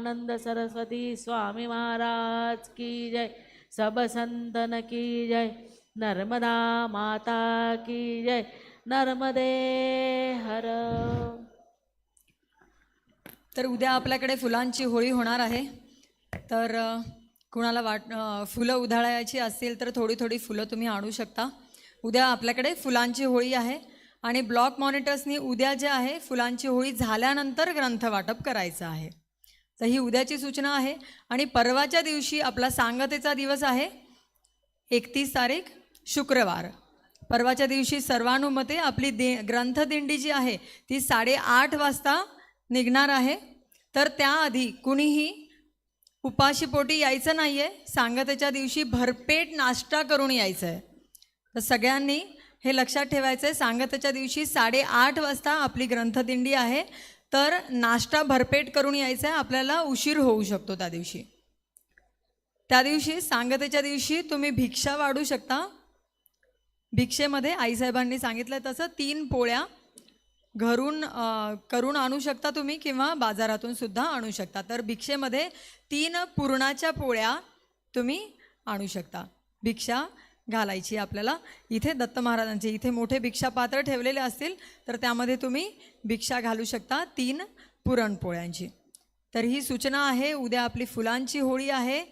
आनंद सरस्वती स्वामी महाराज की जय। सब संतन की जय। नर्मदा माता की जय। नर्मदे हर। तर उद्या आपल्याकडे फुलांची होळी होणार आहे. तर कुणाला वाट फुलं उधळायची असतील तर थोडी थोडी फुलं तुम्ही आणू शकता. उद्या आपल्याकडे फुलांची होळी आहे आणि ब्लॉक मॉनिटर्सनी उद्या जे आहे फुलांची होळी झाल्यानंतर ग्रंथ वाटप करायचं आहे. तर ही उद्याची सूचना आहे. आणि परवाच्या दिवशी आपला सांगतेचा दिवस आहे. एकतीस तारीख शुक्रवार. परवाच्या दिवशी सर्वानुमते आपली दे ग्रंथदिंडी जी आहे ती साडेआठ वाजता निघणार आहे. तर त्याआधी कुणीही उपाशीपोटी यायचं नाही आहे सांगतेच्या दिवशी भरपेट नाश्ता करून यायचं आहे तर सगळ्यांनी हे लक्षात ठेवायचं आहे सांगतेच्या दिवशी साडेआठ वाजता आपली ग्रंथदिंडी आहे. तर नाश्ता भरपेट करून यायचा आहे आपल्याला उशीर होऊ शकतो त्या दिवशी. त्या दिवशी सांगतेच्या दिवशी तुम्ही भिक्षा वाढू शकता. भिक्षेमध्ये आईसाहेबांनी सांगितलं तसं तीन पोळ्या घरून करून आणू शकता तुम्ही किंवा बाजारातून सुद्धा आणू शकता. तर भिक्षेमध्ये तीन पुरणाच्या पोळ्या तुम्ही आणू शकता. भिक्षा घालायची आपल्याला. इथे दत्त महाराजांचे इथे मोठे भिक्षा पात्र ठेवलेले असतील तर त्यामध्ये तुम्ही भिक्षा घालू शकता तीन पुरणपोळ्यांची. तर ही सूचना आहे उद्या आपली फुलांची होळी आहे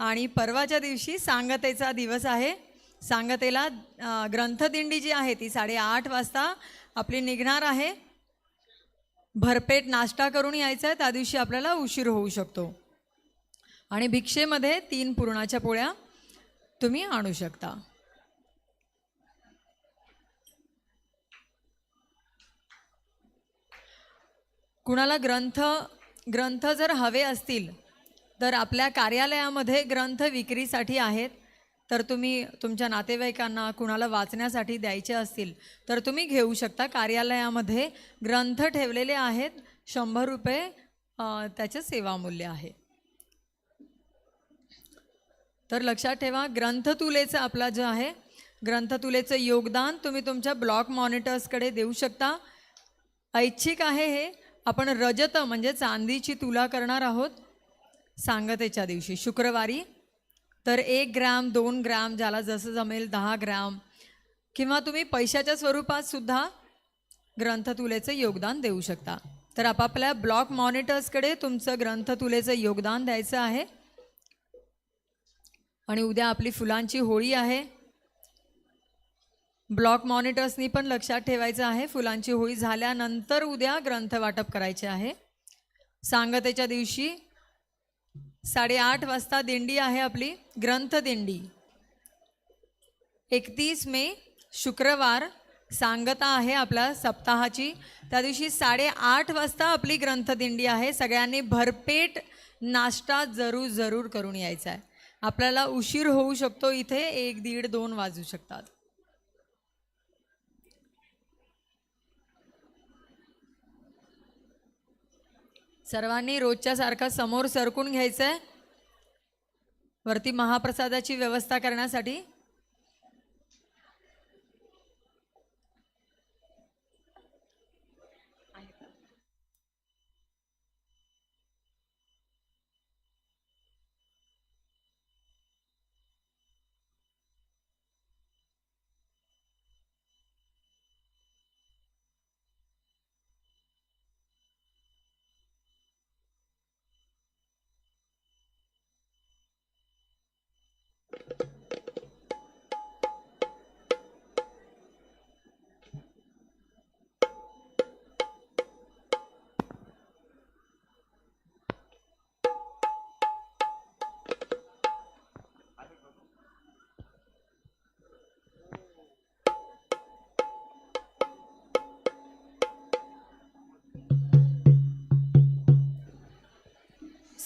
आणि परवाच्या दिवशी सांगतेचा दिवस आहे. सांगतेला ग्रंथदिंडी जी आहे ती साडेआठ वाजता आपली निघणार आहे. भरपेट नाश्ता करून यायचा आहे त्या दिवशी आपल्याला उशीर होऊ शकतो. आणि भिक्षेमध्ये तीन पुरणाच्या पोळ्या तुम्ही आणू शकता. कुणाला ग्रंथ ग्रंथ जर हवे असतील तर आपल्या कार्यालयामध्ये ग्रंथ विक्रीसाठी आहेत तर तुम्ही तुमच्या नातेवाईकांना कुणाला वाचण्यासाठी द्यायचे असतील तर तुम्ही घेऊ शकता. कार्यालयामध्ये ग्रंथ ठेवलेले आहेत शंभर रुपये त्याचे त्याचं सेवामूल्य आहे. तर लक्षात ठेवा ग्रंथतुलेचं आपला जो आहे ग्रंथतुलेचं योगदान तुम्ही तुमच्या ब्लॉक मॉनिटर्सकडे देऊ शकता. ऐच्छिक आहे हे. आपण रजत म्हणजे चांदीची तुला करणार आहोत सांगतेच्या दिवशी शुक्रवारी. तर एक ग्रॅम दोन ग्रॅम ज्याला जसं जमेल दहा ग्रॅम. किंवा तुम्ही पैशाच्या स्वरूपात सुद्धा ग्रंथतुलेचं योगदान देऊ शकता. तर आपापल्या ब्लॉक मॉनिटर्सकडे तुमचं ग्रंथतुलेचं योगदान द्यायचं आहे. आणि उद्या आपली फुलांची होळी आहे. ब्लॉक मॉनिटर्सनी पण लक्षात ठेवायचं आहे फुलांची होळी झाल्यानंतर उद्या ग्रंथ वाटप करायचे आहे. सांगतेच्या दिवशी साडेआठ वाजता दिंडी आहे आपली ग्रंथदिंडी एकतीस मे शुक्रवार सांगता आहे आपल्या सप्ताहाची. त्या दिवशी साडेआठ वाजता आपली ग्रंथदिंडी आहे. सगळ्यांनी भरपेट नाश्ता जरूर जरूर करून यायचा आहे. आपल्याला उशीर होऊ शकतो इथे एक दीड दोन वाजू शकतात. सर्वांनी रोजच्या सारखा समोर सरकून घ्यायचं आहे वरती महाप्रसादाची व्यवस्था करण्यासाठी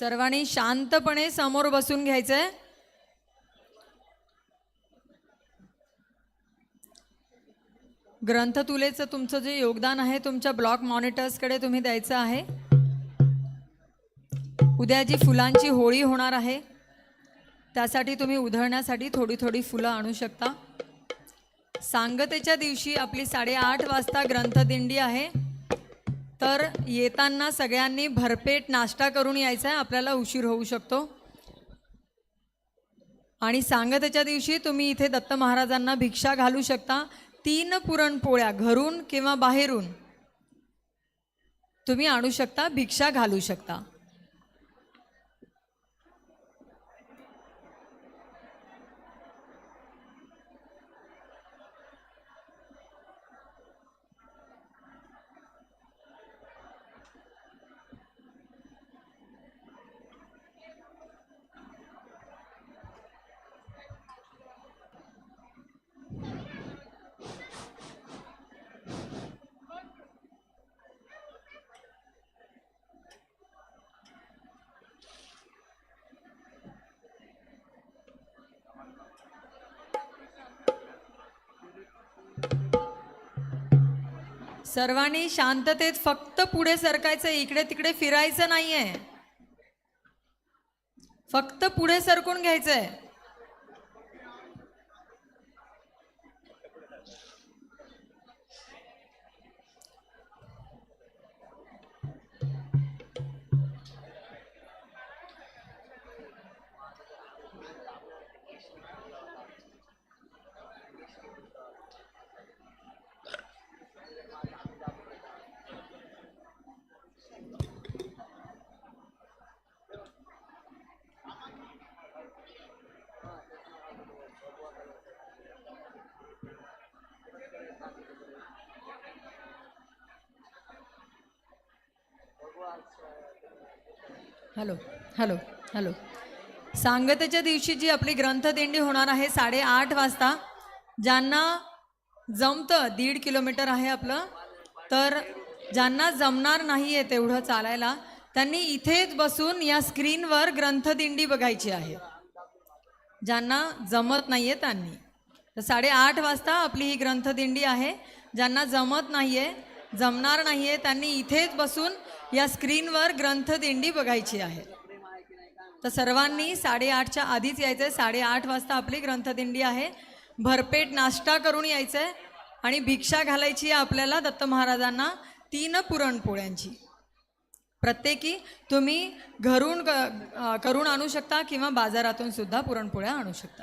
सर्वांनी शांतपणे समोर बसून घ्यायचंय. ग्रंथतुलेचं तुमचं जे योगदान आहे तुमच्या ब्लॉक मॉनिटर्सकडे तुम्ही द्यायचं आहे. उद्या जी फुलांची होळी होणार आहे त्यासाठी तुम्ही उधळण्यासाठी थोडी थोडी फुलं आणू शकता. सांगतेच्या दिवशी आपली साडेआठ वाजता ग्रंथदिंडी आहे. तर येताना सगळ्यांनी भरपेट नाश्ता करून यायचा आहे. आपल्याला उशीर होऊ शकतो. आणि सांगतेच्या दिवशी तुम्ही इथे दत्त महाराजांना भिक्षा घालू शकता. तीन पुरणपोळ्या घरून किंवा बाहेरून तुम्ही आणू शकता भिक्षा घालू शकता. सर्वांनी शांततेत फक्त पुढे सरकायचं इकडे तिकडे फिरायचं नाहीये. फक्त पुढे सरकून घ्यायचंय. Hello hello hello. सांगतेच्या दिवशी जी आपली ग्रंथदिंडी होणार आहे साडेआठ वाजता ज्यांना जमतं दीड किलोमीटर आहे आपलं तर ज्यांना जमणार नाही आहे तेवढं चालायला त्यांनी इथेच बसून या स्क्रीनवर ग्रंथदिंडी बघायची आहे. ज्यांना जमत नाही आहे त्यांनी. तर साडेआठ वाजता आपली ही ग्रंथदिंडी आहे. ज्यांना जमत नाही आहे जमणार नाही आहे त्यांनी इथेच बसून या स्क्रीनवर ग्रंथदिंडी बघायची आहे. तर सर्वांनी साडेआठच्या आधीच यायचं आहे साडेआठ वाजता आपली ग्रंथदिंडी आहे. भरपेट नाश्ता करून यायचं आहे आणि भिक्षा घालायची आहे आपल्याला दत्त महाराजांना तीन पुरणपोळ्यांची. प्रत्येकी तुम्ही घरून क- करून आणू शकता किंवा बाजारातून सुद्धा पुरणपोळ्या आणू शकता.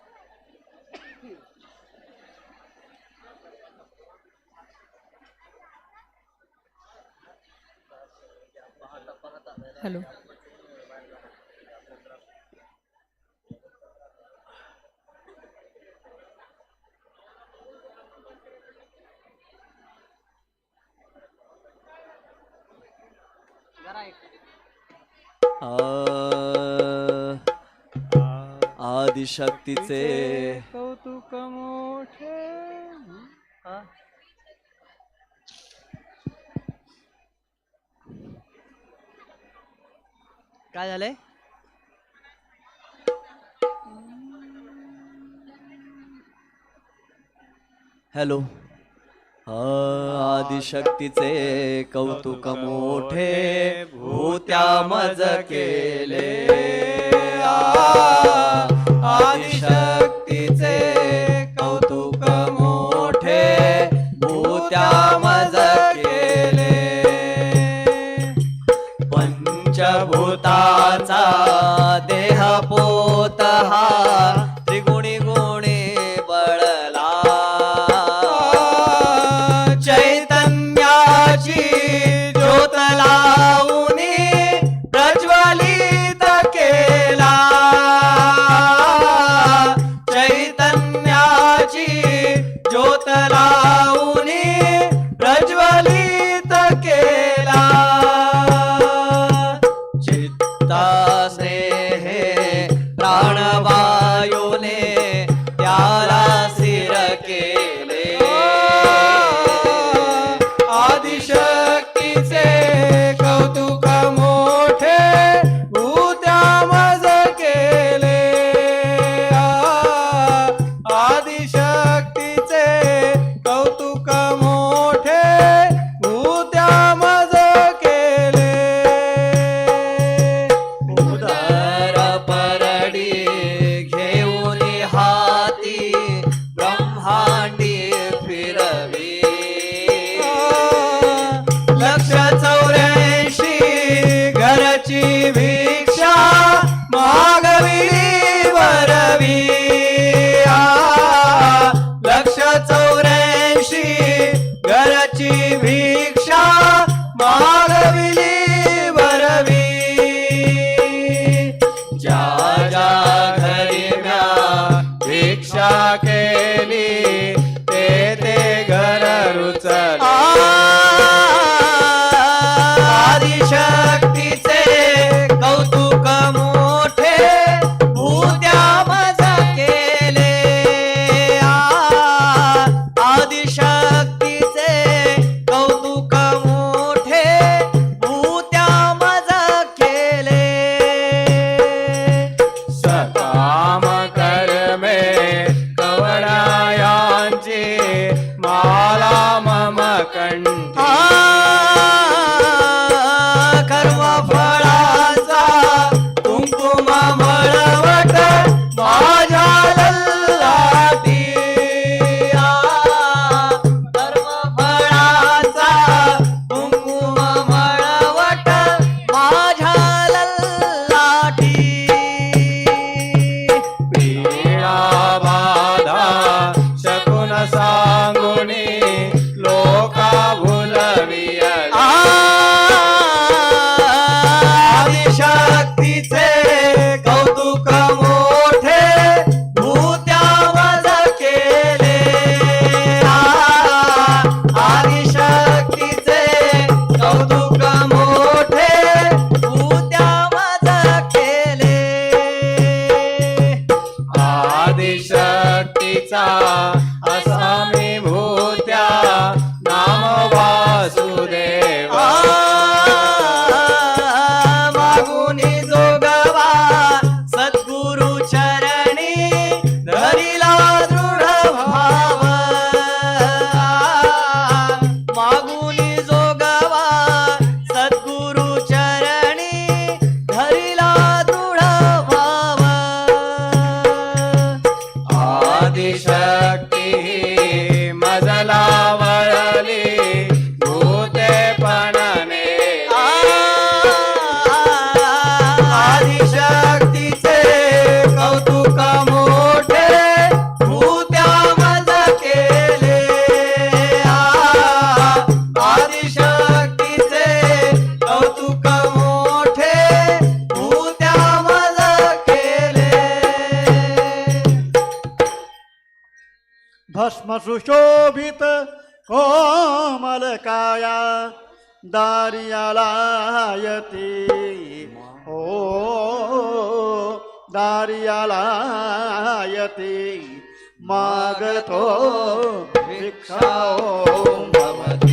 आदिशक्तीचे कौतुक मोठे हा? काय झालंय? हॅलो आ, आदिशक्तीचे कौतुक मोठे भूत्या मज केले. आ, आदिशक्तीचे भिक्षा ಸುಶೋಭಿತ ಕೋಮಲಕಾಯ ದಾರಿಯಲಾಯತಿ ಓ ದಾರಿಯಲಾಯತಿ ಮಾಗತೋ ಭಿಕ್ಷೋ ಮಮತಿ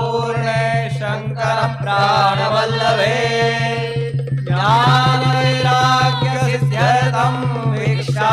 पूर्णे शङ्करप्राणवल्लभे ज्ञानैराग्य वीक्षा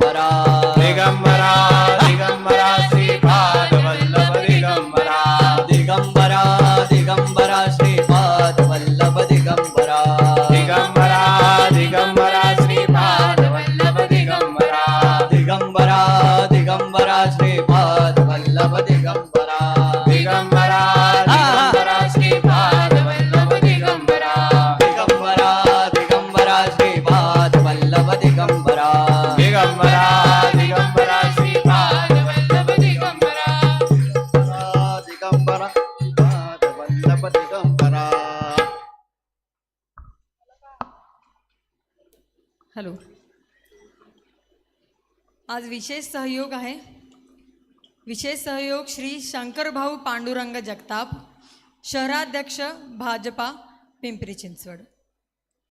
विशेष सहयोग आहे. विशेष सहयोग श्री शंकरभाऊ पांडुरंग जगताप शहराध्यक्ष भाजपा पिंपरी चिंचवड.